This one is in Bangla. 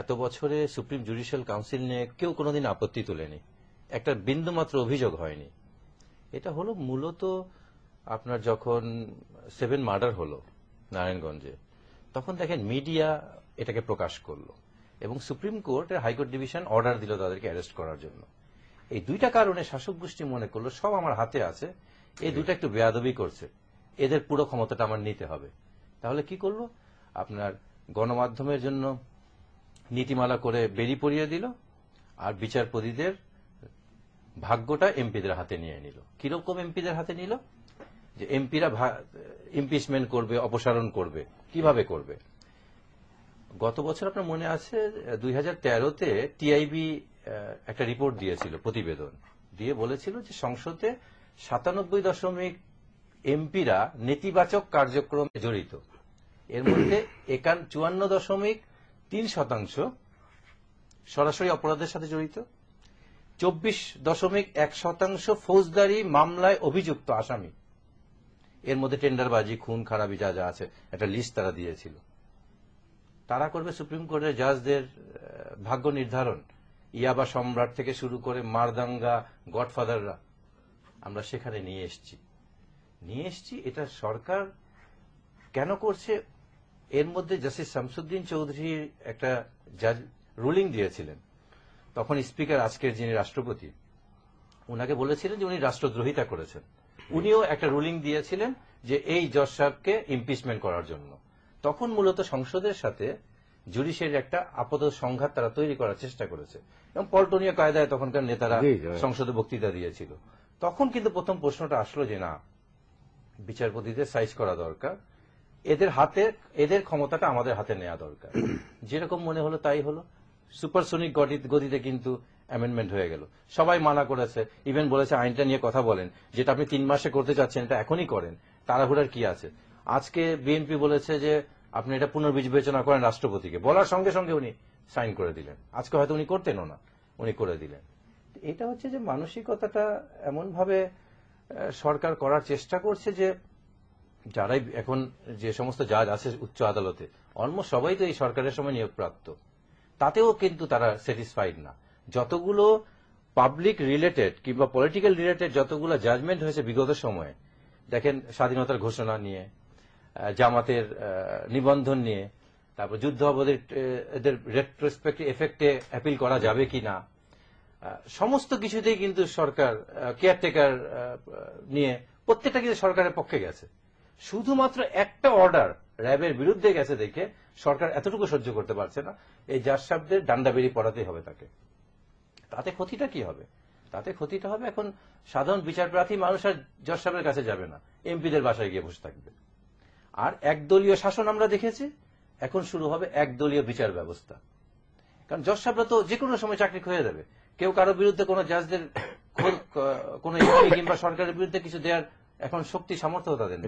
এত বছরে সুপ্রিম জুডিশিয়াল কাউন্সিল নিয়ে কেউ কোনোদিন আপত্তি তোলেনি। একটা বিন্দু মাত্র অভিযোগ হয়নি। এটা হলো মূলত আপনার যখন সেভেন মার্ডার হলো নারায়ণগঞ্জে তখন দেখেন মিডিয়া এটাকে প্রকাশ করল এবং supreme court high court division order দিল তাদেরকে অ্যারেস্ট করার জন্য। এই দুইটা কারণে শাসক গোষ্ঠী মনে করল সব আমার হাতে আছে এই দুইটা একটু বেয়াদবি করছে এদের পুরো ক্ষমতাটা আমার নিতে হবে। তাহলে কি করল? আপনার গণমাধ্যমের জন্য নীতিমালা করে বেরি পরিয়ে দিল, আর বিচারপতিদের ভাগ্যটা এমপিদের হাতে নিয়ে নিল। কীরকম এমপিদের হাতে নিল? যে এমপিরা ইমপিচমেন্ট করবে, অপসারণ করবে, কীভাবে করবে? গত বছর আপনার মনে আছে, দুই হাজার তেরোতে টিআইবি একটা রিপোর্ট দিয়েছিল, প্রতিবেদন, দিয়ে বলেছিল যে সংসদে সাতানব্বই দশমিক এমপিরা নেতিবাচক কার্যক্রমে জড়িত। এর মধ্যে চুয়ান্ন দশমিক তিন শতাংশ সরাসরি অপরাধের সাথে জড়িত। চব্বিশ দশমিক এক শতাংশ ফৌজদারি মামলায় অভিযুক্ত আসামি। এর মধ্যে টেন্ডারবাজি, খুন, খারাপি যা যা আছে, একটা লিস্ট তারা দিয়েছিল। তারা করবে সুপ্রিম কোর্টের জাজদের ভাগ্য নির্ধারণ। ইয়াবা সম্রাট থেকে শুরু করে মারদাঙ্গা গডফাদাররা। আমরা সেখানে নিয়ে এসেছি। নিয়ে এসছি, এটা সরকার কেন করছে? এর মধ্যে জাস্টিস শামসুদ্দিন চৌধুরী একটা জাজ রুলিং দিয়েছিলেন। তখন স্পিকার আজকের যিনি রাষ্ট্রপতি উনাকে বলেছিলেন যে উনি রাষ্ট্রদ্রোহিতা করেছেন। উনিও একটা রুলিং দিয়েছিলেন যে এই জজ সাহেবকে ইমপিচমেন্ট করার জন্য। তখন মূলত সংসদের সাথে জুডিশিয়ারি একটা আপাতত সংঘাত তারা তৈরি করার চেষ্টা করেছে। এবং পল্টনীয় কায়দায় তখনকার নেতারা। সংসদে বক্তৃতা দিয়েছিল। তখন কিন্তু প্রথম প্রশ্নটা আসলো যে না বিচারপতিদের সাইজ করা দরকার। এদের হাতে এদের ক্ষমতাটা আমাদের হাতে নেওয়া দরকার। যেরকম মনে হলো তাই হলো। সুপারসোনিক গতিতে কিন্তু অ্যামেন্ডমেন্ট হয়ে গেল। সবাই মানা করেছে। ইভেন বলেছে আইনটা নিয়ে কথা বলেন। যেটা আপনি তিন মাসে করতে চাচ্ছেন এটা এখনই করেন। তাড়াহুড়ার কি আছে? আজকে বিএনপি বলেছে যে আপনি এটা পুনর্বিবেচনা করেন রাষ্ট্রপতিকে। বলার সঙ্গে সঙ্গে উনি সাইন করে দিলেন। আজকে হয়তো উনি করতেনও না। উনি করে দিলেন। এটা হচ্ছে যে মানসিকতাটা এমনভাবে সরকার করার চেষ্টা করছে যে যারাই এখন যে সমস্ত জাজ আছে উচ্চ আদালতে অলমোস্ট সবাই তো এই সরকারের সময় নিয়োগপ্রাপ্ত। তাতেও কিন্তু তারা স্যাটিসফাইড না। যতগুলো পাবলিক রিলেটেড কিংবা পলিটিক্যাল রিলেটেড যতগুলো জাজমেন্ট হয়েছে বিগত সময়ে, দেখেন স্বাধীনতার ঘোষণা নিয়ে জামাতের নিবন্ধন নিয়ে, তারপর যুদ্ধ অবধির এদের রেট্রোস্পেক্টিভ এফেক্টে অ্যাপিল করা যাবে কি না সমস্ত কিছুতেই কিন্তু সরকার কেয়ারটেকার নিয়ে প্রত্যেকটা কিন্তু সরকারের পক্ষে গেছে। শুধুমাত্র একটা অর্ডার র্যাবের বিরুদ্ধে গেছে দেখে সরকার এতটুকু সহ্য করতে পারছে না, এই জাজ সাহেবদের ডান্ডা বেরিয়ে পড়াতেই হবে তাকে। তাতে ক্ষতিটা কি হবে? তাতে ক্ষতিটা হবে এখন সাধারণ বিচারপ্রার্থী মানুষ আর জজ কাছে যাবে না, এমপিদের বাসায় গিয়ে বসে থাকবে। আর একদলীয় শাসন আমরা দেখেছি, এখন শুরু হবে একদলীয় বিচার ব্যবস্থা। কারণ জজ সাহেবরা তো যে কোনো সময় চাকরি হয়ে যাবে কেউ কারও বিরুদ্ধে কোনো জাজদের কোনো কিংবা সরকারের বিরুদ্ধে কিছু দেওয়ার এখন শক্তি, সামর্থ্য তাদের